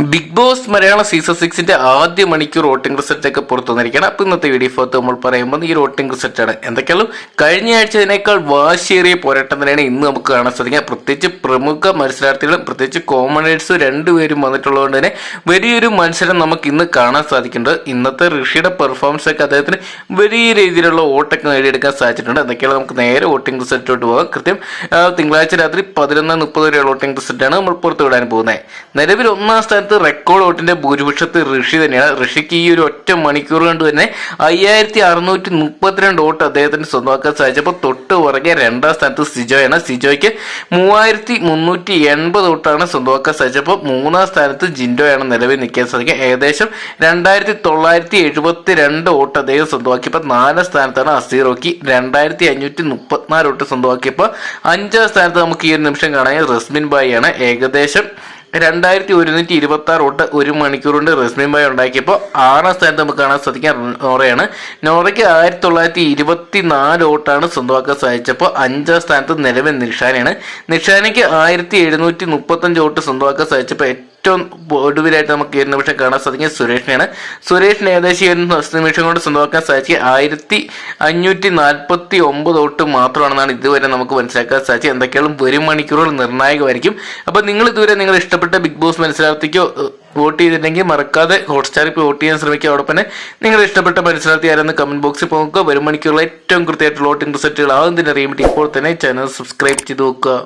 Big boss Malayala season സിക്സിന്റെ ആദ്യ മണിക്കൂർ വോട്ടിംഗ് റിസൾട്ട് ഒക്കെ പുറത്തു വന്നിരിക്കുകയാണ്. അപ്പൊ ഇന്നത്തെ വീഡിയോ ഭാഗത്ത് നമ്മൾ പറയുമ്പോൾ ഈ വോട്ടിംഗ് റിസൾട്ട് ആണ്. എന്തൊക്കെയാലും കഴിഞ്ഞ ആഴ്ചതിനേക്കാൾ വാശിയേറിയ പോരാട്ടം തന്നെയാണ് ഇന്ന് നമുക്ക് കാണാൻ സാധിക്കുക. പ്രത്യേകിച്ച് പ്രമുഖ മത്സരാർത്ഥികളും പ്രത്യേകിച്ച് കോമണേഴ്സ് രണ്ടുപേരും വന്നിട്ടുള്ളതുകൊണ്ട് തന്നെ വലിയൊരു മത്സരം നമുക്ക് ഇന്ന് കാണാൻ സാധിക്കുന്നുണ്ട്. ഇന്നത്തെ ഋഷിയുടെ പെർഫോമൻസ് ഒക്കെ അദ്ദേഹത്തിന് വലിയ രീതിയിലുള്ള വോട്ടൊക്കെ നേടിയെടുക്കാൻ സാധിച്ചിട്ടുണ്ട്. എന്തൊക്കെയാണ്? നമുക്ക് നേരെ വോട്ടിംഗ് റിസൾട്ടിലോട്ട് പോകാം. കൃത്യം തിങ്കളാഴ്ച രാത്രി പതിനൊന്ന് മുപ്പത് വരെയുള്ള വോട്ടിംഗ് റിസൾട്ടാണ് നമ്മൾ പുറത്തുവിടാൻ പോകുന്നത്. നിലവിൽ ഒന്നാം സ്ഥാനത്ത് റെക്കോർഡ് വോട്ടിന്റെ ഭൂരിപക്ഷത്ത് ഋഷി തന്നെയാണ്. ഋഷിക്ക് ഈ ഒരു ഒറ്റ മണിക്കൂർ കൊണ്ട് തന്നെ അയ്യായിരത്തി അറുന്നൂറ്റി മുപ്പത്തിരണ്ട് വോട്ട് അദ്ദേഹത്തിന് സ്വന്തമാക്കാൻ സാധിച്ചപ്പോൾ തൊട്ട് പുറകെ രണ്ടാം സ്ഥാനത്ത് സിജോയാണ് സിജോയ്ക്ക് മൂവായിരത്തി മുന്നൂറ്റി എൺപത് വോട്ടാണ് സ്വന്തമാക്കാൻ സാധിച്ചപ്പോൾ മൂന്നാം സ്ഥാനത്ത് ജിൻഡോയാണ് നിലവിൽ നിൽക്കാൻ സാധിക്കുക. ഏകദേശം രണ്ടായിരത്തി തൊള്ളായിരത്തി എഴുപത്തി രണ്ട് വോട്ട് അദ്ദേഹം സ്വന്തമാക്കിയപ്പോൾ നാലാം സ്ഥാനത്താണ് അസീറോക്കി രണ്ടായിരത്തി അഞ്ഞൂറ്റി മുപ്പത്തിനാല് വോട്ട് സ്വന്തമാക്കിയപ്പോൾ അഞ്ചാം സ്ഥാനത്ത് നമുക്ക് ഈ ഒരു നിമിഷം കാണാൻ റസ്മിൻ ബായിയാണ് ഏകദേശം രണ്ടായിരത്തി ഒരുന്നൂറ്റി ഇരുപത്തി ആറ് വോട്ട് ഒരു മണിക്കൂർ കൊണ്ട് റസ്മിൻ ഉണ്ടാക്കിയപ്പോൾ ആറാം സ്ഥാനത്ത് നമുക്ക് കാണാൻ സാധിക്കാൻ നോറയാണ്. നോറയ്ക്ക് ആയിരത്തി തൊള്ളായിരത്തി ഇരുപത്തി നാല് വോട്ടാണ് സ്വന്തമാക്കാൻ സാധിച്ചപ്പോൾ അഞ്ചാം സ്ഥാനത്ത് നിലവിൽ നിഷാനയാണ് നിഷാനയ്ക്ക് ആയിരത്തി എഴുന്നൂറ്റി മുപ്പത്തഞ്ച് വോട്ട് സ്വന്തമാക്കാൻ സാധിച്ചപ്പോൾ ഏറ്റവും ഒടുവിലായിട്ട് നമുക്ക് ഈ പക്ഷേ കാണാൻ സാധിക്കുക സുരേഷിനെയാണ്. സുരേഷിന് ഏകദേശം ഒരു നിമിഷം കൊണ്ട് സ്വന്തമാക്കാൻ സാധിക്കുക ആയിരത്തി അഞ്ഞൂറ്റി നാൽപ്പത്തി ഒമ്പത് തൊട്ട് മാത്രമാണെന്നാണ് ഇതുവരെ നമുക്ക് മനസ്സിലാക്കാൻ സാധിച്ചത്. എന്തൊക്കെയാണ് വരും മണിക്കൂറുകൾ നിർണായകമായിരിക്കും. അപ്പോൾ നിങ്ങൾ ഇതുവരെ നിങ്ങൾ ഇഷ്ടപ്പെട്ട ബിഗ് ബോസ് മത്സരാർത്ഥിക്കോ വോട്ട് ചെയ്തിട്ടുണ്ടെങ്കിൽ മറക്കാതെ ഹോട്ട്സ്റ്റാറിൽ പോയി വോട്ട് ചെയ്യാൻ ശ്രമിക്കുക. അതോടൊപ്പം നിങ്ങൾ ഇഷ്ടപ്പെട്ട മത്സരാർത്ഥി ആരെന്ന് കമന്റ് ബോക്സിൽ പോകുക വരും മണിക്കൂറിൽ ഏറ്റവും കൃത്യമായിട്ടുള്ള വോട്ടിംഗ് റിസൾട്ടുകൾ ആകുന്നതിന് അറിയാൻ വേണ്ടി ഇപ്പോൾ തന്നെ ചാനൽ സബ്സ്ക്രൈബ് ചെയ്ത് നോക്കുക.